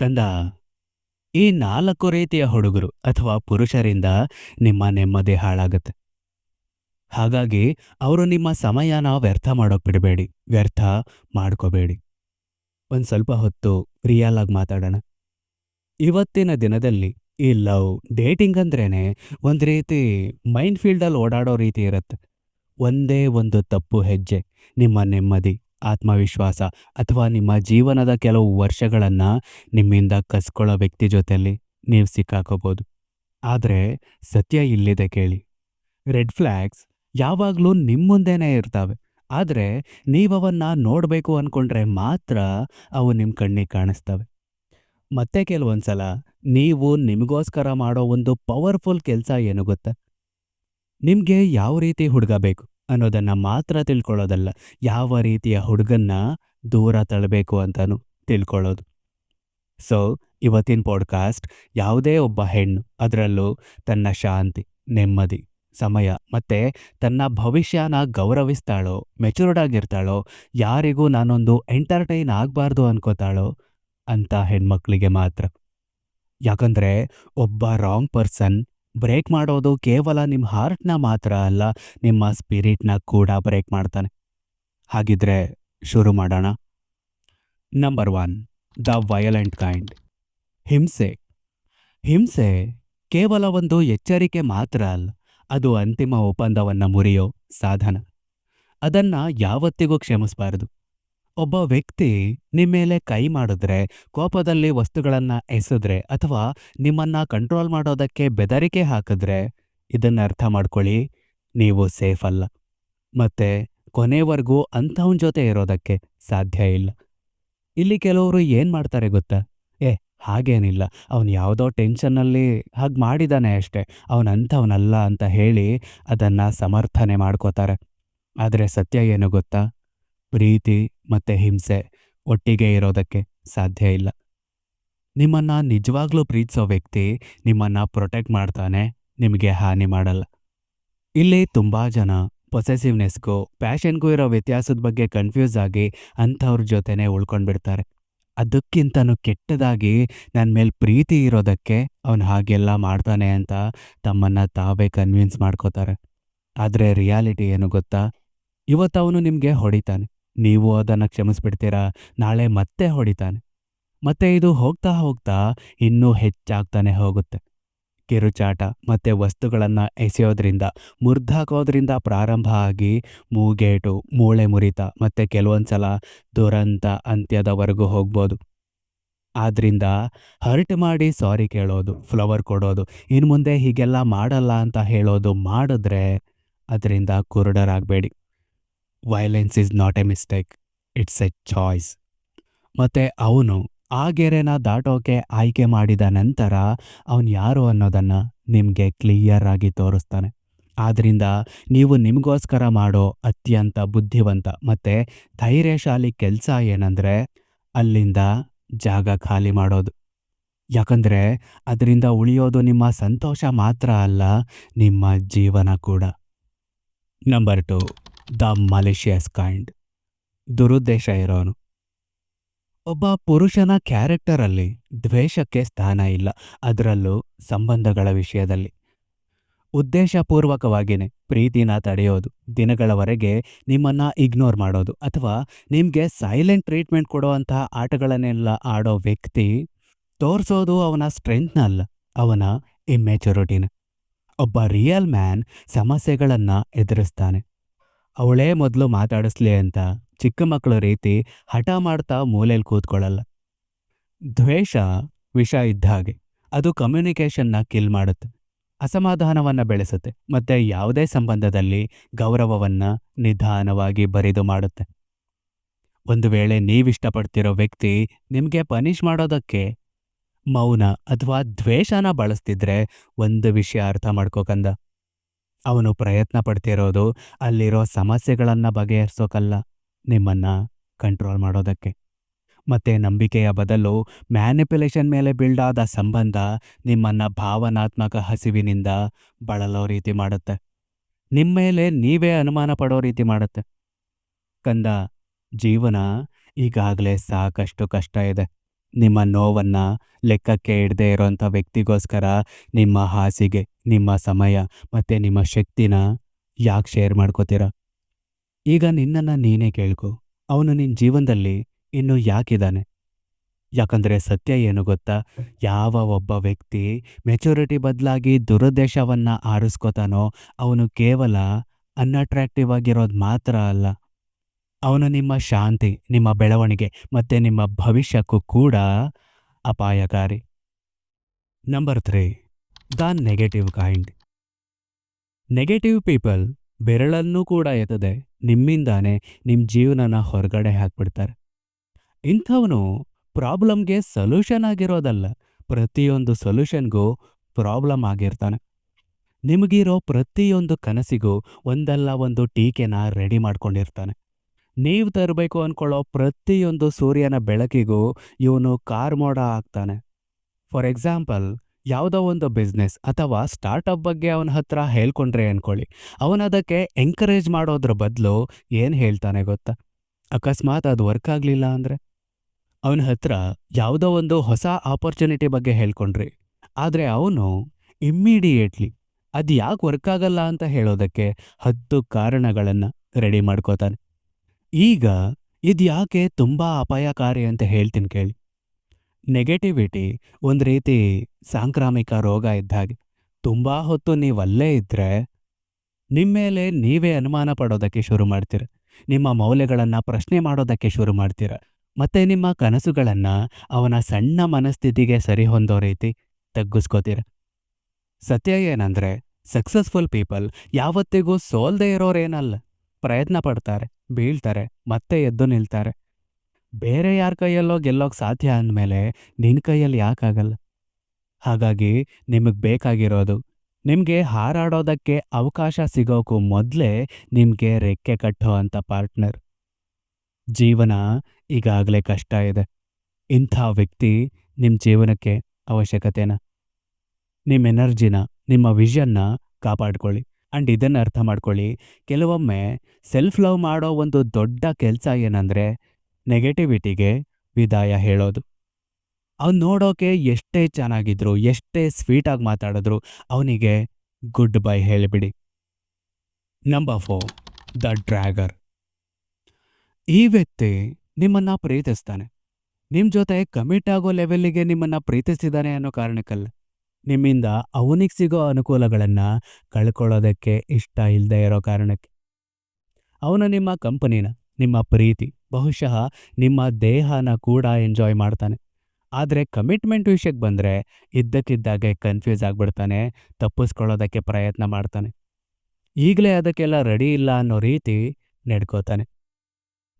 ಕಂದ, ಈ ನಾಲ್ಕು ರೀತಿಯ ಹುಡುಗರು ಅಥವಾ ಪುರುಷರಿಂದ ನಿಮ್ಮ ನೆಮ್ಮದಿ ಹಾಳಾಗುತ್ತೆ. ಹಾಗಾಗಿ ಅವರು ನಿಮ್ಮ ಸಮಯನ ವ್ಯರ್ಥ ಮಾಡೋಕೆ ಬಿಡಬೇಡಿ, ವ್ಯರ್ಥ ಮಾಡ್ಕೋಬೇಡಿ. ಒಂದು ಸ್ವಲ್ಪ ಹೊತ್ತು ರಿಯಲ್ ಆಗಿ ಮಾತಾಡೋಣ. ಇವತ್ತಿನ ದಿನದಲ್ಲಿ ಈ ಲವ್ ಡೇಟಿಂಗ್ ಅಂದ್ರೇನೆ ಒಂದು ರೀತಿ ಮೈಂಡ್ ಫೀಲ್ಡಲ್ಲಿ ಓಡಾಡೋ ರೀತಿ ಇರುತ್ತೆ. ಒಂದೇ ಒಂದು ತಪ್ಪು ಹೆಜ್ಜೆ, ನಿಮ್ಮ ನೆಮ್ಮದಿ. ಆತ್ಮವಿಶ್ವಾಸ ಅಥವಾ ನಿಮ್ಮ ಜೀವನದ ಕೆಲವು ವರ್ಷಗಳನ್ನು ನಿಮ್ಮಿಂದ ಕಸ್ಕೊಳ್ಳೋ ವ್ಯಕ್ತಿ ಜೊತೆಲಿ ನೀವು ಸಿಕ್ಕಾಕೋಬೋದು. ಆದರೆ ಸತ್ಯ ಇಲ್ಲಿದೆ ಕೇಳಿ. ರೆಡ್ ಫ್ಲ್ಯಾಗ್ಸ್ ಯಾವಾಗಲೂ ನಿಮ್ಮ ಮುಂದೆನೇ ಇರ್ತವೆ. ಆದರೆ ನೀವವನ್ನ ನೋಡಬೇಕು ಅನ್ಕೊಂಡ್ರೆ ಮಾತ್ರ ಅವು ನಿಮ್ಮ ಕಣ್ಣಿಗೆ ಕಾಣಿಸ್ತವೆ. ಮತ್ತೆ ಕೆಲವೊಂದ್ಸಲ ನೀವು ನಿಮಗೋಸ್ಕರ ಮಾಡೋ ಒಂದು ಪವರ್ಫುಲ್ ಕೆಲಸ ಏನು ಗೊತ್ತಾ? ನಿಮಗೆ ಯಾವ ರೀತಿ ಹುಡುಗ ಬೇಕು ಅನ್ನೋದನ್ನ ಮಾತ್ರ ತಿಳ್ಕೊಳ್ಳೋದಲ್ಲ. ಯಾವ ರೀತಿಯ ಹುಡುಗನ್ನ ದೂರ ತಳ್ಳಬೇಕು ಅಂತಲೂ ತಿಳ್ಕೊಳ್ಳೋದು. ಸೊ ಇವತ್ತಿನ ಪಾಡ್ಕಾಸ್ಟ್ ಯಾವುದೇ ಒಬ್ಬ ಹೆಣ್ಣು, ಅದರಲ್ಲೂ ತನ್ನ ಶಾಂತಿ, ನೆಮ್ಮದಿ, ಸಮಯ ಮತ್ತೆ ತನ್ನ ಭವಿಷ್ಯನ ಗೌರವಿಸ್ತಾಳೋ ಮೆಚೂರ್ಡ್ ಆಗಿರ್ತಾಳೋ, ಯಾರಿಗೂ ನಾನೊಂದು ಎಂಟರ್ಟೈನ್ ಆಗಬಾರ್ದು ಅನ್ಕೋತಾಳೋ ಅಂತ ಹೆಣ್ಮಕ್ಳಿಗೆ ಮಾತ್ರ. ಯಾಕಂದ್ರೆ ಒಬ್ಬ ರಾಂಗ್ ಪರ್ಸನ್ ಬ್ರೇಕ್ ಮಾಡೋದು ಕೇವಲ ನಿಮ್ಮ ಹಾರ್ಟ್ನ ಮಾತ್ರ ಅಲ್ಲ, ನಿಮ್ಮ ಸ್ಪಿರಿಟ್ನ ಕೂಡ ಬ್ರೇಕ್ ಮಾಡ್ತಾನೆ. ಹಾಗಿದ್ರೆ ಶುರು ಮಾಡೋಣ. Number one the violent kind ಹಿಂಸೆ. ಹಿಂಸೆ ಕೇವಲ ಒಂದು ಎಚ್ಚರಿಕೆ ಮಾತ್ರ ಅಲ್ಲ, ಅದು ಅಂತಿಮ ಒಪ್ಪಂದವನ್ನು ಮುರಿಯೋ ಸಾಧನ. ಅದನ್ನ ಯಾವತ್ತಿಗೂ ಕ್ಷಮಿಸಬಾರದು. ಒಬ್ಬ ವ್ಯಕ್ತಿ ನಿಮ್ಮ ಮೇಲೆ ಕೈ ಮಾಡಿದ್ರೆ, ಕೋಪದಲ್ಲಿ ವಸ್ತುಗಳನ್ನ ಎಸೆದ್ರೆ ಅಥವಾ ನಿಮ್ಮನ್ನ ಕಂಟ್ರೋಲ್ ಮಾಡೋದಕ್ಕೆ ಬೆದರಿಕೆ ಹಾಕಿದ್ರೆ ಇದನ್ನ ಅರ್ಥ ಮಾಡ್ಕೊಳ್ಳಿ, ನೀವು ಸೇಫ್ ಅಲ್ಲ. ಮತ್ತೆ ಕೊನೆವರೆಗೂ ಅಂಥವನ್ ಜೊತೆ ಇರೋದಕ್ಕೆ ಸಾಧ್ಯ ಇಲ್ಲ. ಇಲ್ಲಿ ಕೆಲವರು ಏನ್ ಮಾಡ್ತಾರೆ ಗೊತ್ತಾ? ಏ, ಹಾಗೇನಿಲ್ಲ. ಅವನು ಯಾವುದೋ ಟೆನ್ಷನ್ನಲ್ಲಿ ಹಾಗೆ ಮಾಡಿದಾನೆ ಅಷ್ಟೆ. ಅವನಂಥವನಲ್ಲ ಅಂತ ಹೇಳಿ ಅದನ್ನ ಸಮರ್ಥನೆ ಮಾಡ್ಕೋತಾರೆ. ಆದರೆ ಸತ್ಯ ಏನು ಗೊತ್ತಾ? ಪ್ರೀತಿ ಮತ್ತೆ ಹಿಂಸೆ ಒಟ್ಟಿಗೆ ಇರೋದಕ್ಕೆ ಸಾಧ್ಯ ಇಲ್ಲ. ನಿಮ್ಮನ್ನ ನಿಜವಾಗ್ಲೂ ಪ್ರೀತಿಸೋ ವ್ಯಕ್ತಿ ನಿಮ್ಮನ್ನ ಪ್ರೊಟೆಕ್ಟ್ ಮಾಡ್ತಾನೆ, ನಿಮಗೆ ಹಾನಿ ಮಾಡಲ್ಲ. ಇಲ್ಲಿ ತುಂಬಾ ಜನ ಪೊಸೆಸಿವ್ನೆಸ್ಗೂ ಪ್ಯಾಷನ್ಗೂ ಇರೋ ವ್ಯತ್ಯಾಸದ ಬಗ್ಗೆ ಕನ್ಫ್ಯೂಸ್ ಆಗಿ ಅಂಥವ್ರ ಜೊತೆನೆ ಉಳ್ಕೊಂಡ್ಬಿಡ್ತಾರೆ. ಅದಕ್ಕಿಂತನೂ ಕೆಟ್ಟದಾಗಿ ನನ್ನ ಮೇಲೆ ಪ್ರೀತಿ ಇರೋದಕ್ಕೆ ಅವನು ಹಾಗೆಲ್ಲ ಮಾಡ್ತಾನೆ ಅಂತ ತಮ್ಮನ್ನ ತಾವೇ ಕನ್ವಿನ್ಸ್ ಮಾಡ್ಕೋತಾರೆ. ಆದರೆ ರಿಯಾಲಿಟಿ ಏನು ಗೊತ್ತಾ? ಇವತ್ತು ಅವನು ನಿಮಗೆ ಹೊಡಿತಾನೆ. ನೀವು ಅದನ್ನು ಕ್ಷಮಿಸ್ಬಿಡ್ತೀರಾ? ನಾಳೆ ಮತ್ತೆ ಹೊಡಿತಾನೆ. ಮತ್ತೆ ಇದು ಹೋಗ್ತಾ ಹೋಗ್ತಾ ಇನ್ನೂ ಹೆಚ್ಚಾಗ್ತಾನೆ ಹೋಗುತ್ತೆ. ಕಿರುಚಾಟ, ಮತ್ತೆ ವಸ್ತುಗಳನ್ನು ಎಸೆಯೋದ್ರಿಂದ ಮುರ್ದಾಕೋದ್ರಿಂದ ಪ್ರಾರಂಭ ಆಗಿ ಮೂಗೇಟು, ಮೂಳೆ ಮುರಿತ, ಮತ್ತೆ ಕೆಲವೊಂದ್ಸಲ ದುರಂತ ಅಂತ್ಯದವರೆಗೂ ಹೋಗ್ಬೋದು. ಆದ್ದರಿಂದ ಹರ್ಟ್ ಮಾಡಿ ಸಾರಿ ಕೇಳೋದು, ಫ್ಲವರ್ ಕೊಡೋದು ಇನ್ನು ಮುಂದೆ ಹೀಗೆಲ್ಲ ಮಾಡಲ್ಲ ಅಂತ ಹೇಳೋದು ಮಾಡಿದ್ರೆ ಅದರಿಂದ ಕುರುಡರಾಗಬೇಡಿ. Violence is not a mistake it's a choice ಮತ್ತು ಅವನು ಆ ಗೆರೆನ ದಾಟೋಕೆ ಆಯ್ಕೆ ಮಾಡಿದ ನಂತರ ಅವನು ಯಾರು ಅನ್ನೋದನ್ನು ನಿಮಗೆ ಕ್ಲಿಯರ್ ಆಗಿ ತೋರಿಸ್ತಾನೆ. ಆದ್ದರಿಂದ ನೀವು ನಿಮಗೋಸ್ಕರ ಮಾಡೋ ಅತ್ಯಂತ ಬುದ್ಧಿವಂತ ಮತ್ತು ಧೈರ್ಯಶಾಲಿ ಕೆಲಸ ಏನಂದರೆ ಅಲ್ಲಿಂದ ಜಾಗ ಖಾಲಿ ಮಾಡೋದು. ಯಾಕಂದರೆ ಅದರಿಂದ ಉಳಿಯೋದು ನಿಮ್ಮ ಸಂತೋಷ ಮಾತ್ರ ಅಲ್ಲ, ನಿಮ್ಮ ಜೀವನ ಕೂಡ. Number two the malicious kind ದುರುದ್ದೇಶ ಇರೋನು. ಒಬ್ಬ ಪುರುಷನ ಕ್ಯಾರೆಕ್ಟರಲ್ಲಿ ದ್ವೇಷಕ್ಕೆ ಸ್ಥಾನ ಇಲ್ಲ. ಅದರಲ್ಲೂ ಸಂಬಂಧಗಳ ವಿಷಯದಲ್ಲಿ. ಉದ್ದೇಶಪೂರ್ವಕವಾಗಿಯೇ ಪ್ರೀತಿನ ತಡೆಯೋದು. ದಿನಗಳವರೆಗೆ ನಿಮ್ಮನ್ನ ಇಗ್ನೋರ್ ಮಾಡೋದು. ಅಥವಾ ನಿಮ್ಗೆ ಸೈಲೆಂಟ್ ಟ್ರೀಟ್ಮೆಂಟ್ ಕೊಡುವಂತಹ ಆಟಗಳನ್ನೆಲ್ಲ ಆಡೋ ವ್ಯಕ್ತಿ ತೋರ್ಸೋದು ಅವನ ಸ್ಟ್ರೆಂತ್ನಲ್ಲ ಅವನ ಇಮ್ಮೆಚುರಿಟಿನ ಒಬ್ಬ ರಿಯಲ್ ಮ್ಯಾನ್ ಸಮಸ್ಯೆಗಳನ್ನ ಎದುರಿಸ್ತಾನೆ. ಅವಳೇ ಮೊದಲು ಮಾತಾಡಿಸ್ಲಿ ಅಂತ ಚಿಕ್ಕ ಮಕ್ಕಳ ರೀತಿ ಹಠ ಮಾಡ್ತಾ ಮೂಲೆಯಲ್ಲಿ ಕೂತ್ಕೊಳ್ಳಲ್ಲ. ದ್ವೇಷ ವಿಷ ಇದ್ದ ಹಾಗೆ. ಅದು ಕಮ್ಯುನಿಕೇಷನ್ನ ಕಿಲ್ ಮಾಡುತ್ತೆ. ಅಸಮಾಧಾನವನ್ನ ಬೆಳೆಸುತ್ತೆ. ಮತ್ತೆ ಯಾವುದೇ ಸಂಬಂಧದಲ್ಲಿ ಗೌರವವನ್ನ ನಿಧಾನವಾಗಿ ಬರಿದು ಮಾಡುತ್ತೆ. ಒಂದು ವೇಳೆ ನೀವಿಷ್ಟಪಡ್ತಿರೋ ವ್ಯಕ್ತಿ ನಿಮಗೆ ಪನಿಷ್ ಮಾಡೋದಕ್ಕೆ ಮೌನ ಅಥವಾ ದ್ವೇಷನ ಬಳಸ್ತಿದ್ರೆ ಒಂದು ವಿಷಯ ಅರ್ಥ ಮಾಡ್ಕೋಕಂದ ಅವನು ಪ್ರಯತ್ನ ಪಡ್ತಿರೋದು ಅಲ್ಲಿರೋ ಸಮಸ್ಯೆಗಳನ್ನು ಬಗೆಹರಿಸೋಕಲ್ಲ ನಿಮ್ಮನ್ನ ಕಂಟ್ರೋಲ್ ಮಾಡೋದಕ್ಕೆ. ಮತ್ತೆ ನಂಬಿಕೆಯ ಬದಲು ಮ್ಯಾನಿಪ್ಯುಲೇಷನ್ ಮೇಲೆ ಬಿಲ್ಡ್ ಆದ ಸಂಬಂಧ ನಿಮ್ಮನ್ನ ಭಾವನಾತ್ಮಕ ಹಸಿವಿನಿಂದ ಬಳಲೋ ರೀತಿ ಮಾಡುತ್ತೆ. ನಿಮ್ಮ ಮೇಲೆ ನೀವೇ ಅನುಮಾನ ಪಡೋ ರೀತಿ ಮಾಡುತ್ತೆ. ಕಂದ, ಜೀವನ ಈಗಾಗಲೇ ಸಾಕಷ್ಟು ಕಷ್ಟ ಇದೆ. ನಿಮ್ಮ ನೋವನ್ನ ಲೆಕ್ಕಕ್ಕೆ ಇಡದೇ ಇರೋಂಥ ವ್ಯಕ್ತಿಗೋಸ್ಕರ ನಿಮ್ಮ ಹಾಸಿಗೆ, ನಿಮ್ಮ ಸಮಯ ಮತ್ತೆ ನಿಮ್ಮ ಶಕ್ತಿನ ಯಾಕೆ ಶೇರ್ ಮಾಡ್ಕೋತೀರ? ಈಗ ನಿನ್ನನ್ನು ನೀನೇ ಕೇಳ್ಕೊ. ಅವನು ನಿನ್ನ ಜೀವನದಲ್ಲಿ ಇನ್ನು ಯಾಕಿದ್ದಾನೆ ಯಾಕಂದ್ರೆ ಸತ್ಯ ಏನು ಗೊತ್ತಾ? ಯಾವ ಒಬ್ಬ ವ್ಯಕ್ತಿ ಮೆಚುರಿಟಿ ಬದಲಾಗಿ ದುರುದ್ದೇಶವನ್ನು ಆರಿಸ್ಕೋತಾನೋ ಅವನು ಕೇವಲ ಅನ್ಅಟ್ರಾಕ್ಟಿವ್ ಆಗಿರೋದು ಮಾತ್ರ ಅಲ್ಲ. ಅವನು ನಿಮ್ಮ ಶಾಂತಿ, ನಿಮ್ಮ ಬೆಳವಣಿಗೆ ಮತ್ತೆ ನಿಮ್ಮ ಭವಿಷ್ಯಕ್ಕೂ ಕೂಡ ಅಪಾಯಕಾರಿ. Number three the negative kind negative people ಬೆರಳನ್ನು ಕೂಡ ಎತ್ತದೆ, ನಿಮ್ಮಿಂದಾನೇ ನಿಮ್ಮ ಜೀವನನ ಹೊರಗಡೆ ಹಾಕ್ಬಿಡ್ತಾರೆ. ಇಂಥವನು ಪ್ರಾಬ್ಲಮ್ಗೆ ಸೊಲ್ಯೂಷನ್ ಆಗಿರೋದಲ್ಲ, ಪ್ರತಿಯೊಂದು ಸೊಲ್ಯೂಷನ್ಗೂ ಪ್ರಾಬ್ಲಮ್ ಆಗಿರ್ತಾನೆ. ನಿಮಗಿರೋ ಪ್ರತಿಯೊಂದು ಕನಸಿಗೂ ಒಂದಲ್ಲ ಒಂದು ಟೀಕೆನ ರೆಡಿ ಮಾಡ್ಕೊಂಡಿರ್ತಾನೆ. ನೀವು ತರಬೇಕು ಅಂದ್ಕೊಳ್ಳೋ ಪ್ರತಿಯೊಂದು ಸೂರ್ಯನ ಬೆಳಕಿಗೂ ಇವನು ಕಾರ್ಮೋಡ ಆಗ್ತಾನೆ ಫಾರ್ ಎಕ್ಸಾಂಪಲ್ ಯಾವುದೋ ಒಂದು ಬಿಸ್ನೆಸ್ ಅಥವಾ ಸ್ಟಾರ್ಟಪ್ ಬಗ್ಗೆ ಅವನ ಹತ್ರ ಹೇಳ್ಕೊಂಡ್ರೆ ಅಂದ್ಕೊಳ್ಳಿ ಅವನದಕ್ಕೆ ಎಂಕರೇಜ್ ಮಾಡೋದ್ರ ಬದಲು ಏನು ಹೇಳ್ತಾನೆ ಗೊತ್ತಾ? ಅಕಸ್ಮಾತ್ ಅದು ವರ್ಕ್ ಆಗಲಿಲ್ಲ ಅಂದರೆ? ಅವನ ಹತ್ರ ಯಾವುದೋ ಒಂದು ಹೊಸ ಆಪರ್ಚುನಿಟಿ ಬಗ್ಗೆ ಹೇಳ್ಕೊಂಡ್ರಿ. ಆದರೆ ಅವನು ಇಮ್ಮಿಡಿಯೇಟ್ಲಿ ಅದು ಯಾಕೆ ವರ್ಕ್ ಆಗಲ್ಲ ಅಂತ ಹೇಳೋದಕ್ಕೆ ಹತ್ತು ಕಾರಣಗಳನ್ನು ರೆಡಿ ಮಾಡ್ಕೋತಾನೆ. ಈಗ ಇದು ಯಾಕೆ ತುಂಬ ಅಪಾಯಕಾರಿ ಅಂತ ಹೇಳ್ತೀನಿ ಕೇಳಿ. ನೆಗೆಟಿವಿಟಿ ಒಂದು ರೀತಿ ಸಾಂಕ್ರಾಮಿಕ ರೋಗ ಇದ್ದಾಗೆ ತುಂಬ ಹೊತ್ತು ನೀವು ಅಲ್ಲೇ ಇದ್ದರೆ ನಿಮ್ಮ ಮೇಲೆ ನೀವೇ ಅನುಮಾನ ಪಡೋದಕ್ಕೆ ಶುರು ಮಾಡ್ತೀರ. ನಿಮ್ಮ ಮೌಲ್ಯಗಳನ್ನು ಪ್ರಶ್ನೆ ಮಾಡೋದಕ್ಕೆ ಶುರು ಮಾಡ್ತೀರ. ಮತ್ತೆ ನಿಮ್ಮ ಕನಸುಗಳನ್ನು ಅವನ ಸಣ್ಣ ಮನಸ್ಥಿತಿಗೆ ಸರಿ ಹೊಂದೋ ರೀತಿ ತಗ್ಗಿಸ್ಕೋತೀರ. ಸತ್ಯ ಏನಂದ್ರೆ ಸಕ್ಸಸ್ಫುಲ್ ಪೀಪಲ್ ಯಾವತ್ತಿಗೂ ಸೋಲ್ದೇ ಇರೋರೇನಲ್ಲ. ಪ್ರಯತ್ನ ಪಡ್ತಾರೆ. ಬೀಳ್ತಾರೆ, ಮತ್ತೆ ಎದ್ದು ನಿಲ್ತಾರೆ. ಬೇರೆ ಯಾರ ಕೈಯಲ್ಲೋ ಗೆಲ್ಲೋಕ್ ಸಾಧ್ಯ ಅಂದಮೇಲೆ ನಿನ್ನ ಕೈಯಲ್ಲಿ ಯಾಕಾಗಲ್ಲ ಹಾಗಾಗಿ ನಿಮಗೆ ಬೇಕಾಗಿರೋದು, ನಿಮಗೆ ಹಾರಾಡೋದಕ್ಕೆ ಅವಕಾಶ ಸಿಗೋಕ್ಕೂ ಮೊದಲೇ ನಿಮಗೆ ರೆಕ್ಕೆ ಕಟ್ಟೋ ಅಂತ ಪಾರ್ಟ್ನರ್. ಜೀವನ ಈಗಾಗಲೇ ಕಷ್ಟ ಇದೆ. ಇಂಥ ವ್ಯಕ್ತಿ ನಿಮ್ಮ ಜೀವನಕ್ಕೆ ಅವಶ್ಯಕತೆನ? ನಿಮ್ಮ ಎನರ್ಜಿನ, ನಿಮ್ಮ ವಿಷನ್ನ ಕಾಪಾಡ್ಕೊಳ್ಳಿ. ಆ್ಯಂಡ್ ಇದನ್ನು ಅರ್ಥ ಮಾಡ್ಕೊಳ್ಳಿ. ಕೆಲವೊಮ್ಮೆ ಸೆಲ್ಫ್ ಲವ್ ಮಾಡೋ ಒಂದು ದೊಡ್ಡ ಕೆಲಸ ಏನಂದರೆ ನೆಗೆಟಿವಿಟಿಗೆ ವಿದಾಯ ಹೇಳೋದು. ಅವ್ನು ನೋಡೋಕೆ ಎಷ್ಟೇ ಚೆನ್ನಾಗಿದ್ರು, ಎಷ್ಟೇ ಸ್ವೀಟಾಗಿ ಮಾತಾಡಿದ್ರು ಅವನಿಗೆ ಗುಡ್ ಬೈ ಹೇಳಿಬಿಡಿ. ನಂಬರ್ ಫೋರ್ ದ ಡ್ರ್ಯಾಗರ್ ಈ ವ್ಯಕ್ತಿ ನಿಮ್ಮನ್ನ ಪ್ರೀತಿಸ್ತಾನೆ. ನಿಮ್ಮ ಜೊತೆ ಕಮಿಟ್ ಆಗೋ ಲೆವೆಲ್ಲಿಗೆ ನಿಮ್ಮನ್ನ ಪ್ರೀತಿಸಿದ್ದಾನೆ ಅನ್ನೋ ಕಾರಣಕ್ಕಲ್ಲ. ನಿಮ್ಮಿಂದ ಅವನಿಗೆ ಸಿಗೋ ಅನುಕೂಲಗಳನ್ನು ಕಳ್ಕೊಳ್ಳೋದಕ್ಕೆ ಇಷ್ಟ ಇಲ್ಲದೆ ಇರೋ ಕಾರಣಕ್ಕೆ. ಅವನು ನಿಮ್ಮ ಕಂಪನಿನ, ನಿಮ್ಮ ಪ್ರೀತಿ, ಬಹುಶಃ ನಿಮ್ಮ ದೇಹನ ಕೂಡ ಎಂಜಾಯ್ ಮಾಡ್ತಾನೆ. ಆದರೆ ಕಮಿಟ್ಮೆಂಟ್ ವಿಷಯಕ್ಕೆ ಬಂದರೆ ಇದ್ದಕ್ಕಿದ್ದಾಗೆ ಕನ್ಫ್ಯೂಸ್ ಆಗಿಬಿಡ್ತಾನೆ, ತಪ್ಪಿಸ್ಕೊಳ್ಳೋದಕ್ಕೆ ಪ್ರಯತ್ನ ಮಾಡ್ತಾನೆ. ಈಗಲೇ ಅದಕ್ಕೆಲ್ಲ ರೆಡಿ ಇಲ್ಲ ಅನ್ನೋ ರೀತಿ ನಡ್ಕೋತಾನೆ.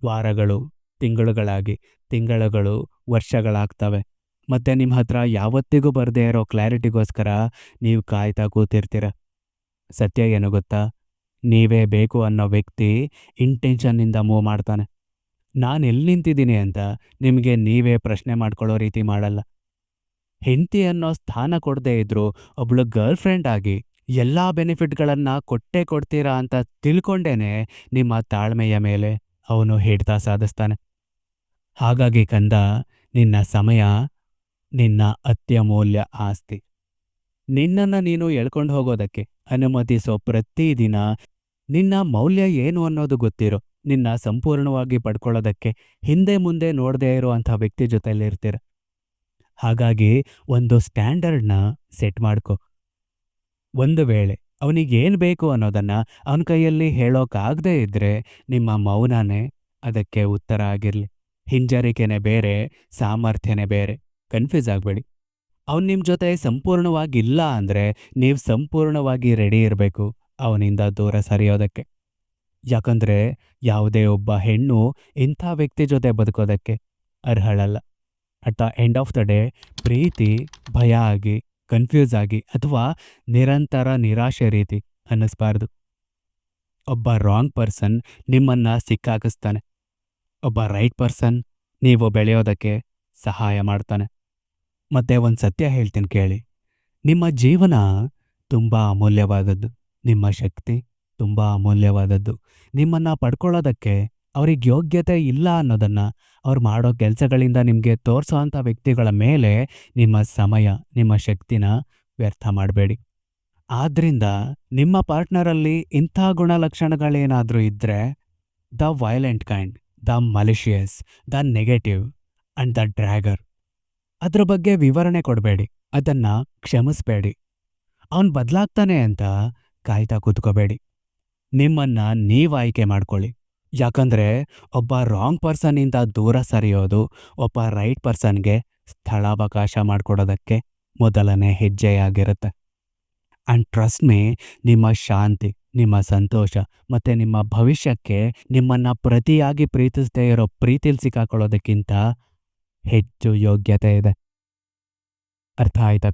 ವಾರಗಳು, ತಿಂಗಳುಗಳಾಗಿ, ತಿಂಗಳುಗಳು, ವರ್ಷಗಳಾಗ್ತವೆ. ಮತ್ತೆ ನಿಮ್ಮ ಹತ್ರ ಯಾವತ್ತಿಗೂ ಬರದೇ ಇರೋ ಕ್ಲಾರಿಟಿಗೋಸ್ಕರ ನೀವು ಕಾಯ್ತಾ ಕೂತಿರ್ತೀರ? ಸತ್ಯ ಏನು ಗೊತ್ತಾ? ನೀವೇ ಬೇಕು ಅನ್ನೋ ವ್ಯಕ್ತಿ ಇಂಟೆನ್ಷನ್ನಿಂದ ಮೂವ್ ಮಾಡ್ತಾನೆ. ನಾನು ಎಲ್ಲಿ ನಿಂತಿದ್ದೀನಿ ಅಂತ ನಿಮಗೆ ನೀವೇ ಪ್ರಶ್ನೆ ಮಾಡ್ಕೊಳ್ಳೋ ರೀತಿ ಮಾಡಲ್ಲ. ಹೆಂಡತಿ ಅನ್ನೋ ಸ್ಥಾನ ಕೊಡದೇ ಇದ್ದರೂ ಒಬ್ಳು ಗರ್ಲ್ ಫ್ರೆಂಡ್ ಆಗಿ ಎಲ್ಲ ಬೆನಿಫಿಟ್ಗಳನ್ನು ಕೊಟ್ಟೇ ಕೊಡ್ತೀರಾ ಅಂತ ತಿಳ್ಕೊಂಡೇನೆ ನಿಮ್ಮ ತಾಳ್ಮೆಯ ಮೇಲೆ ಅವನು ಹಿಡ್ತಾ ಸಾಧಿಸ್ತಾನೆ. ಹಾಗಾಗಿ ಕಂದ, ನಿನ್ನ ಸಮಯ ನಿನ್ನ ಅತ್ಯಮೂಲ್ಯ ಆಸ್ತಿ. ನಿನ್ನನ್ನು ನೀನು ಎಳ್ಕೊಂಡು ಹೋಗೋದಕ್ಕೆ ಅನುಮತಿಸೋ ಪ್ರತಿದಿನ ನಿನ್ನ ಮೌಲ್ಯ ಏನು ಅನ್ನೋದು ಗೊತ್ತಿರೋ, ನಿನ್ನ ಸಂಪೂರ್ಣವಾಗಿ ಪಡ್ಕೊಳ್ಳೋದಕ್ಕೆ ಹಿಂದೆ ಮುಂದೆ ನೋಡದೇ ಇರುವಂಥ ವ್ಯಕ್ತಿ ಜೊತೆಲಿರ್ತೀರ ಹಾಗಾಗಿ ಒಂದು ಸ್ಟ್ಯಾಂಡರ್ಡ್ನ ಸೆಟ್ ಮಾಡ್ಕೊ. ಒಂದು ವೇಳೆ ಅವನಿಗೇನು ಬೇಕು ಅನ್ನೋದನ್ನ ಅವನ ಕೈಯಲ್ಲಿ ಹೇಳೋಕ್ಕಾಗದೇ ಇದ್ರೆ ನಿಮ್ಮ ಮೌನನೇ ಅದಕ್ಕೆ ಉತ್ತರ ಆಗಿರಲಿ. ಹಿಂಜರಿಕೆನೇ ಬೇರೆ, ಸಾಮರ್ಥ್ಯನೇ ಬೇರೆ. ಕನ್ಫ್ಯೂಸ್ ಆಗಬೇಡಿ. ಅವನು ನಿಮ್ಮ ಜೊತೆ ಸಂಪೂರ್ಣವಾಗಿ ಇಲ್ಲ ಅಂದರೆ ನೀವು ಸಂಪೂರ್ಣವಾಗಿ ರೆಡಿ ಇರಬೇಕು ಅವನಿಂದ ದೂರ ಸರಿಯೋದಕ್ಕೆ. ಯಾಕಂದ್ರೆ ಯಾವುದೇ ಒಬ್ಬ ಹೆಣ್ಣು ಇಂಥ ವ್ಯಕ್ತಿ ಜೊತೆ ಬದುಕೋದಕ್ಕೆ ಅರ್ಹಳಲ್ಲ. At the end of the day ಪ್ರೀತಿ, ಭಯ ಆಗಿ ಕನ್ಫ್ಯೂಸ್ ಆಗಿ ಅಥವಾ ನಿರಂತರ ನಿರಾಶೆ ರೀತಿ ಅನ್ನಿಸ್ಬಾರ್ದು. ಒಬ್ಬ ರಾಂಗ್ ಪರ್ಸನ್ ನಿಮ್ಮನ್ನ ಸಿಕ್ಕಾಕಿಸ್ತಾನೆ. ಒಬ್ಬ ರೈಟ್ ಪರ್ಸನ್ ನೀವು ಬೆಳೆಯೋದಕ್ಕೆ ಸಹಾಯ ಮಾಡ್ತಾನೆ. ಮತ್ತೆ ಒಂದು ಸತ್ಯ ಹೇಳ್ತೀನಿ ಕೇಳಿ. ನಿಮ್ಮ ಜೀವನ ತುಂಬ ಅಮೂಲ್ಯವಾದದ್ದು. ನಿಮ್ಮ ಶಕ್ತಿ ತುಂಬ ಅಮೂಲ್ಯವಾದದ್ದು. ನಿಮ್ಮನ್ನ ಪಡ್ಕೊಳ್ಳೋದಕ್ಕೆ ಅವ್ರಿಗೆ ಯೋಗ್ಯತೆ ಇಲ್ಲ ಅನ್ನೋದನ್ನ ಅವ್ರು ಮಾಡೋ ಕೆಲಸಗಳಿಂದ ನಿಮಗೆ ತೋರಿಸೋ ಅಂಥ ವ್ಯಕ್ತಿಗಳ ಮೇಲೆ ನಿಮ್ಮ ಸಮಯ, ನಿಮ್ಮ ಶಕ್ತಿನ ವ್ಯರ್ಥ ಮಾಡಬೇಡಿ. ಆದ್ರಿಂದ ನಿಮ್ಮ ಪಾರ್ಟ್ನರಲ್ಲಿ ಇಂಥ ಗುಣಲಕ್ಷಣಗಳೇನಾದರೂ ಇದ್ದರೆ the violent kind, the malicious, the negative and the dagger. ಅದ್ರ ಬಗ್ಗೆ ವಿವರಣೆ ಕೊಡಬೇಡಿ, ಅದನ್ನ ಕ್ಷಮಿಸ್ಬೇಡಿ. ಅವನು ಬದಲಾಗ್ತಾನೆ ಅಂತ ಕಾಯ್ತಾ ಕೂತ್ಕೋಬೇಡಿ. ನಿಮ್ಮನ್ನ ನೀವು ಆಯ್ಕೆ ಮಾಡ್ಕೊಳ್ಳಿ. ಯಾಕಂದ್ರೆ ಒಬ್ಬ ರಾಂಗ್ ಪರ್ಸನ್ನಿಂದ ದೂರ ಸರಿಯೋದು, ಒಬ್ಬ ರೈಟ್ ಪರ್ಸನ್ಗೆ ಸ್ಥಳಾವಕಾಶ ಮಾಡಿಕೊಡೋದಕ್ಕೆ ಮೊದಲನೇ ಹೆಜ್ಜೆಯಾಗಿರುತ್ತೆ. ಅಂಡ್ ಟ್ರಸ್ಟ್ ಮೇ, ನಿಮ್ಮ ಶಾಂತಿ, ನಿಮ್ಮ ಸಂತೋಷ ಮತ್ತೆ ನಿಮ್ಮ ಭವಿಷ್ಯಕ್ಕೆ ನಿಮ್ಮನ್ನ ಪ್ರತಿಯಾಗಿ ಪ್ರೀತಿಸದೇ ಇರೋ ಪ್ರೀತಿಲ್ ಸಿಕ್ಕಾಕೊಳ್ಳೋದಕ್ಕಿಂತ ಹೆಚ್ಚು ಯೋಗ್ಯತೆ ಇದೆ. ಅರ್ಥ ಆಯ್ತಾ